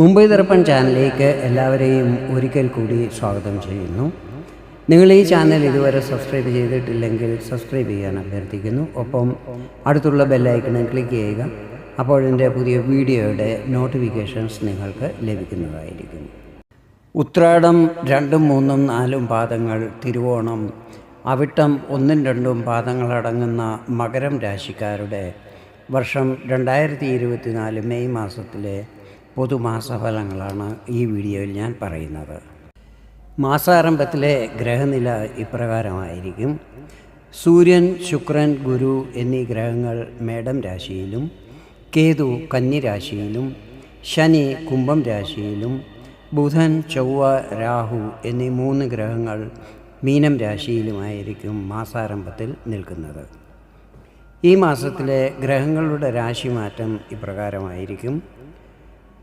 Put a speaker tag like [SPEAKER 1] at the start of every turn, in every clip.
[SPEAKER 1] മുംബൈ ദർപ്പൺ ചാനലിലേക്ക് എല്ലാവരെയും ഒരിക്കൽ കൂടി സ്വാഗതം ചെയ്യുന്നു. നിങ്ങൾ ഈ ചാനൽ ഇതുവരെ സബ്സ്ക്രൈബ് ചെയ്തിട്ടില്ലെങ്കിൽ സബ്സ്ക്രൈബ് ചെയ്യാൻ അഭ്യർത്ഥിക്കുന്നു. ഒപ്പം അടുത്തുള്ള ബെല്ലൈക്കണിൽ ക്ലിക്ക് ചെയ്യുക. അപ്പോൾ അപ്പോഴെന്റെ പുതിയ വീഡിയോയുടെ നോട്ടിഫിക്കേഷൻസ് നിങ്ങൾക്ക് ലഭിക്കുന്നതായിരിക്കും. ഉത്രാടം രണ്ടും മൂന്നും നാലും പാദങ്ങൾ തിരുവോണം. അവിട്ടം ഒന്നും രണ്ടും പാദങ്ങളടങ്ങുന്ന മകരം രാശിക്കാരുടെ വർഷം രണ്ടായിരത്തി ഇരുപത്തിനാല് മെയ് മാസത്തിലെ പൊതുമാസഫലങ്ങളാണ് ഈ വീഡിയോയിൽ ഞാൻ പറയുന്നത്. മാസാരംഭത്തിലെ ഗ്രഹനില ഇപ്രകാരമായിരിക്കും. സൂര്യൻ ശുക്രൻ ഗുരു എന്നീ ഗ്രഹങ്ങൾ മേടം രാശിയിലും കേതു കന്നി രാശിയിലും ശനി കുംഭം രാശിയിലും ബുധൻ ചൊവ്വ രാഹു എന്നീ മൂന്ന് ഗ്രഹങ്ങൾ മീനം രാശിയിലുമായിരിക്കും മാസാരംഭത്തിൽ നിൽക്കുന്നത്. ഈ മാസത്തിലെ ഗ്രഹങ്ങളുടെ രാശിമാറ്റം ഇപ്രകാരമായിരിക്കും.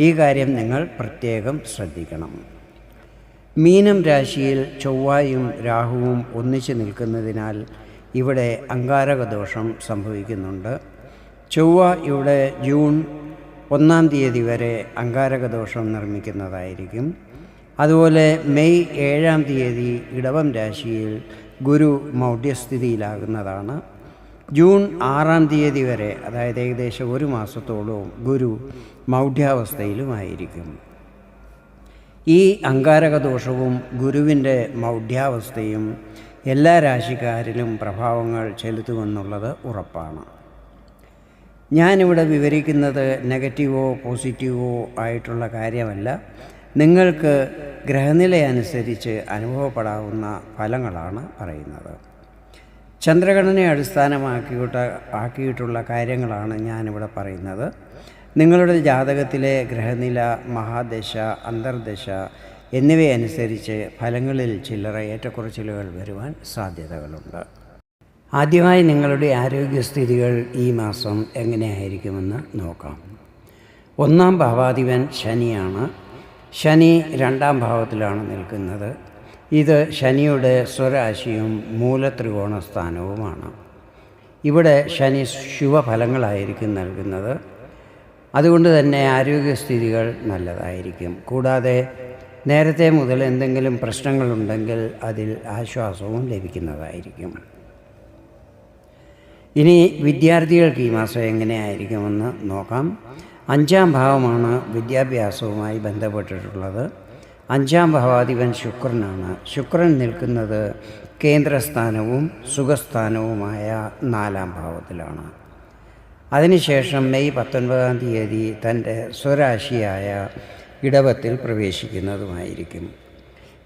[SPEAKER 1] ഈ കാര്യം നിങ്ങൾ പ്രത്യേകം ശ്രദ്ധിക്കണം. മീനം രാശിയിൽ ചൊവ്വായും രാഹുവും ഒന്നിച്ചു നിൽക്കുന്നതിനാൽ ഇവിടെ അങ്കാരക ദോഷം സംഭവിക്കുന്നുണ്ട്. ചൊവ്വ ഇവിടെ ജൂൺ ഒന്നാം തീയതി വരെ അങ്കാരക ദോഷം നിർമ്മിക്കുന്നതായിരിക്കും. അതുപോലെ മെയ് ഏഴാം തീയതി ഇടവം രാശിയിൽ ഗുരു മൗഢ്യസ്ഥിതിയിലാകുന്നതാണ്. ജൂൺ ആറാം തീയതി വരെ അതായത് ഏകദേശം ഒരു മാസത്തോളവും ഗുരു മൗഢ്യാവസ്ഥയിലുമായിരിക്കും. ഈ അങ്കാരക ദോഷവും ഗുരുവിന്റെ മൗഢ്യാവസ്ഥയും എല്ലാ രാശിക്കാരിലും പ്രഭാവങ്ങൾ ചെലുത്തുമെന്നുള്ളത് ഉറപ്പാണ്. ഞാനിവിടെ വിവരിക്കുന്നത് നെഗറ്റീവോ പോസിറ്റീവോ ആയിട്ടുള്ള കാര്യമല്ല. നിങ്ങൾക്ക് ഗ്രഹനില അനുസരിച്ച് അനുഭവപ്പെടാവുന്ന ഫലങ്ങളാണ് പറയുന്നത്. ചന്ദ്രഗണനയെ അടിസ്ഥാനമാക്കിയിട്ട് ആക്കിയിട്ടുള്ള കാര്യങ്ങളാണ് ഞാനിവിടെ പറയുന്നത്. നിങ്ങളുടെ ജാതകത്തിലെ ഗ്രഹനില മഹാദശ അന്തർദശ എന്നിവയനുസരിച്ച് ഫലങ്ങളിൽ ചില്ലറ ഏറ്റക്കുറച്ചിലുകൾ വരുവാൻ സാധ്യതകളുണ്ട്. ആദ്യമായി നിങ്ങളുടെ ആരോഗ്യസ്ഥിതികൾ ഈ മാസം എങ്ങനെയായിരിക്കുമെന്ന് നോക്കാം. ഒന്നാം ഭാവാധിപൻ ശനിയാണ്. ശനി രണ്ടാം ഭാവത്തിലാണ് നിൽക്കുന്നത്. ഇത് ശനിയുടെ സ്വരാശിയും മൂലത്രികോണസ്ഥാനവുമാണ്. ഇവിടെ ശനി ശുഭഫലങ്ങളായിരിക്കും നൽകുന്നത്. അതുകൊണ്ട് തന്നെ ആരോഗ്യസ്ഥിതികൾ നല്ലതായിരിക്കും. കൂടാതെ നേരത്തെ മുതൽ എന്തെങ്കിലും പ്രശ്നങ്ങളുണ്ടെങ്കിൽ അതിൽ ആശ്വാസവും ലഭിക്കുന്നതായിരിക്കും. ഇനി വിദ്യാർത്ഥികൾക്ക് ഈ മാസം എങ്ങനെയായിരിക്കുമെന്ന് നോക്കാം. അഞ്ചാം ഭാവമാണ് വിദ്യാഭ്യാസവുമായി ബന്ധപ്പെട്ടിട്ടുള്ളത്. അഞ്ചാം ഭാവാധിപൻ ശുക്രനാണ്. ശുക്രൻ നിൽക്കുന്നത് കേന്ദ്രസ്ഥാനവും സുഖസ്ഥാനവുമായ നാലാം ഭാവത്തിലാണ്. അതിനുശേഷം മെയ് പത്തൊൻപതാം തീയതി തന്റെ സ്വരാശിയായ ഇടവത്തിൽ പ്രവേശിക്കുന്നതുമായിരിക്കും.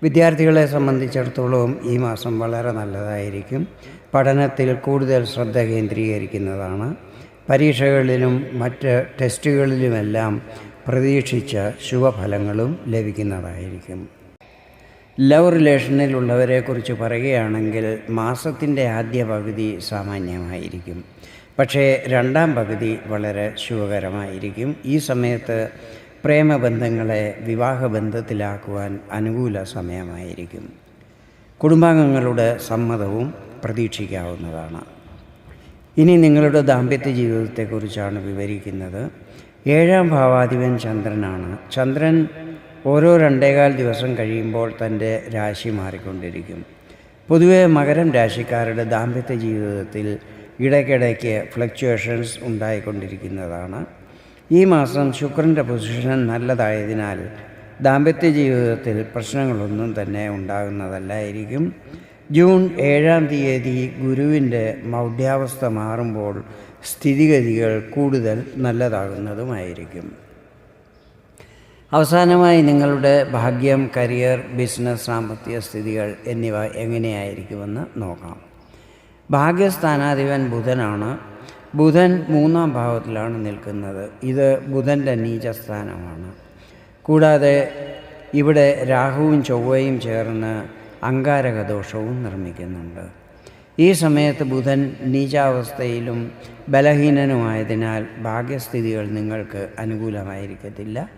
[SPEAKER 1] വിദ്യാർത്ഥികളെ സംബന്ധിച്ചിടത്തോളം ഈ മാസം വളരെ നല്ലതായിരിക്കും. പഠനത്തിൽ കൂടുതൽ ശ്രദ്ധ കേന്ദ്രീകരിക്കുന്നതാണ്. പരീക്ഷകളിലും മറ്റ് ടെസ്റ്റുകളിലുമെല്ലാം പ്രതീക്ഷിച്ച ശുഭഫലങ്ങളും ലഭിക്കുന്നതായിരിക്കും. ലവ് റിലേഷനിലുള്ളവരെക്കുറിച്ച് പറയുകയാണെങ്കിൽ മാസത്തിന്റെ ആദ്യ പകുതി സാമാന്യമായിരിക്കും. പക്ഷേ രണ്ടാം പകുതി വളരെ ശുഭകരമായിരിക്കും. ഈ സമയത്ത് പ്രേമബന്ധങ്ങളെ വിവാഹബന്ധത്തിലാക്കുവാൻ അനുകൂല സമയമായിരിക്കും. കുടുംബാംഗങ്ങളുടെ സമ്മതവും പ്രതീക്ഷിക്കാവുന്നതാണ്. ഇനി നിങ്ങളുടെ ദാമ്പത്യ ജീവിതത്തെക്കുറിച്ചാണ് വിവരിക്കുന്നത്. ഏഴാം ഭാവാധിപൻ ചന്ദ്രനാണ്. ചന്ദ്രൻ ഓരോ രണ്ടേകാൽ ദിവസം കഴിയുമ്പോൾ തന്റെ രാശി മാറിക്കൊണ്ടിരിക്കും. പൊതുവെ മകരം രാശിക്കാരുടെ ദാമ്പത്യ ജീവിതത്തിൽ ഇടയ്ക്കിടയ്ക്ക് ഫ്ലക്ച്വേഷൻസ് ഉണ്ടായിക്കൊണ്ടിരിക്കുന്നതാണ്. ഈ മാസം ശുക്രന്റെ പൊസിഷൻ നല്ലതായതിനാൽ ദാമ്പത്യ ജീവിതത്തിൽ പ്രശ്നങ്ങളൊന്നും തന്നെ ഉണ്ടാകുന്നതല്ലായിരിക്കും. ജൂൺ ഏഴാം തീയതി ഗുരുവിന്റെ മൗഢ്യാവസ്ഥ മാറുമ്പോൾ സ്ഥിതിഗതികൾ കൂടുതൽ നല്ലതാകുന്നതുമായിരിക്കും. അവസാനമായി നിങ്ങളുടെ ഭാഗ്യം കരിയർ ബിസിനസ് സാമ്പത്തിക സ്ഥിതികൾ എന്നിവ എങ്ങനെയായിരിക്കുമെന്ന് നോക്കാം. ഭാഗ്യസ്ഥാനാധിപൻ ബുധനാണ്. ബുധൻ മൂന്നാം ഭാവത്തിലാണ് നിൽക്കുന്നത്. ഇത് ബുധന്റെ നീചസ്ഥാനമാണ്. കൂടാതെ ഇവിടെ രാഹുവും ചൊവ്വയും ചേർന്ന് അങ്കാരക ദോഷവും നിർമ്മിക്കുന്നുണ്ട്. ഈ സമയത്ത് ബുധൻ നീചാവസ്ഥയിലും ബലഹീനനുമായതിനാൽ ഭാഗ്യസ്ഥിതികൾ നിങ്ങൾക്ക് അനുകൂലമായിരിക്കത്തില്ല.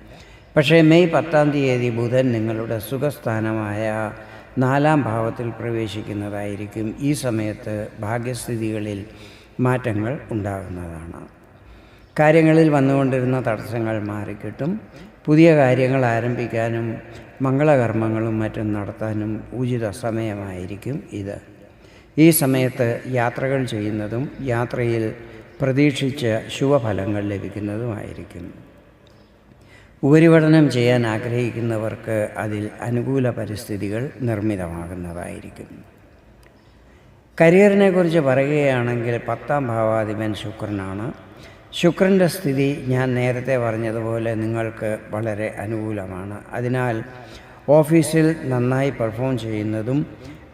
[SPEAKER 1] പക്ഷേ മെയ് പത്താം തീയതി ബുധൻ നിങ്ങളുടെ സുഖസ്ഥാനമായ നാലാം ഭാവത്തിൽ പ്രവേശിക്കുന്നതായിരിക്കും ഈ സമയത്ത് ഭാഗ്യസ്ഥിതികളിൽ മാറ്റങ്ങൾ ഉണ്ടാകുന്നതാണ്. കാര്യങ്ങളിൽ വന്നുകൊണ്ടിരുന്ന തടസ്സങ്ങൾ മാറിക്കിട്ടും. പുതിയ കാര്യങ്ങൾ ആരംഭിക്കാനും മംഗളകർമ്മങ്ങളും മറ്റും നടത്താനും ഉചിത സമയമായിരിക്കും ഇത്. ഈ സമയത്ത് യാത്രകൾ ചെയ്യുന്നതും യാത്രയിൽ പ്രതീക്ഷിച്ച ശുഭഫലങ്ങൾ ലഭിക്കുന്നതുമായിരിക്കും ഉപരിപഠനം ചെയ്യാൻ ആഗ്രഹിക്കുന്നവർക്ക് അതിൽ അനുകൂല പരിസ്ഥിതികൾ നിർമ്മിതമാകുന്നതായിരിക്കും കരിയറിനെക്കുറിച്ച് പറയുകയാണെങ്കിൽ പത്താം ഭാവാധിപൻ ശുക്രനാണ്. ശുക്രന്റെ സ്ഥിതി ഞാൻ നേരത്തെ പറഞ്ഞതുപോലെ നിങ്ങൾക്ക് വളരെ അനുകൂലമാണ്. അതിനാൽ ഓഫീസിൽ നന്നായി പെർഫോം ചെയ്യുന്നതും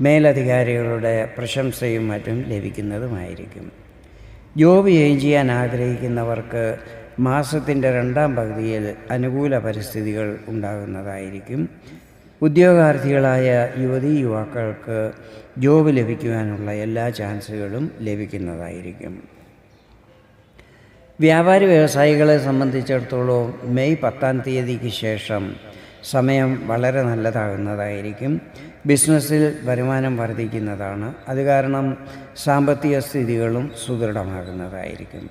[SPEAKER 1] മേലധികാരികളുടെ പ്രശംസയും മറ്റും ലഭിക്കുന്നതുമായിരിക്കും. ജോബ് ചെയ്യാൻ ആഗ്രഹിക്കുന്നവർക്ക് മാസത്തിന്റെ രണ്ടാം പകുതിയിൽ അനുകൂല പരിസ്ഥിതികൾ ഉണ്ടാകുന്നതായിരിക്കും. ഉദ്യോഗാർത്ഥികളായ യുവതി യുവാക്കൾക്ക് ജോബ് ലഭിക്കുവാനുള്ള എല്ലാ ചാൻസുകളും ലഭിക്കുന്നതായിരിക്കും. വ്യാപാരി വ്യവസായികളെ സംബന്ധിച്ചിടത്തോളം മെയ് പത്താം തീയതിക്ക് ശേഷം സമയം വളരെ നല്ലതാകുന്നതായിരിക്കും. ബിസിനസ്സിൽ വരുമാനം വർദ്ധിക്കുന്നതാണ്. അത് കാരണം സാമ്പത്തിക സ്ഥിതികളും സുദൃഢമാകുന്നതായിരിക്കും.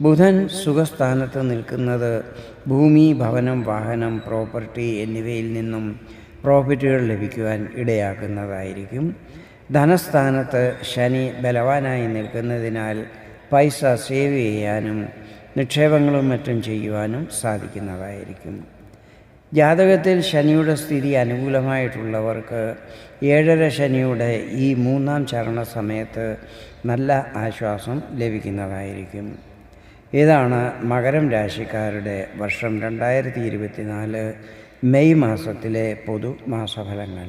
[SPEAKER 1] ബുധൻ സുഖസ്ഥാനത്ത് നിൽക്കുന്നത് ഭൂമി ഭവനം വാഹനം പ്രോപ്പർട്ടി എന്നിവയിൽ നിന്നും പ്രോഫിറ്റുകൾ ലഭിക്കുവാൻ ഇടയാക്കുന്നതായിരിക്കും. ധനസ്ഥാനത്ത് ശനി ബലവാനായി നിൽക്കുന്നതിനാൽ പൈസ സേവ് ചെയ്യാനും നിക്ഷേപങ്ങളും മറ്റും ചെയ്യുവാനും സാധിക്കുന്നതായിരിക്കും. ജാതകത്തിൽ ശനിയുടെ സ്ഥിതി അനുകൂലമായിട്ടുള്ളവർക്ക് ഏഴര ശനിയുടെ ഈ മൂന്നാം ചരണ സമയത്ത് നല്ല ആശ്വാസം ലഭിക്കുന്നതായിരിക്കും. ഇതാണ് മകരം രാശിക്കാരുടെ വർഷം രണ്ടായിരത്തി മെയ് മാസത്തിലെ പൊതു മാസഫലങ്ങൾ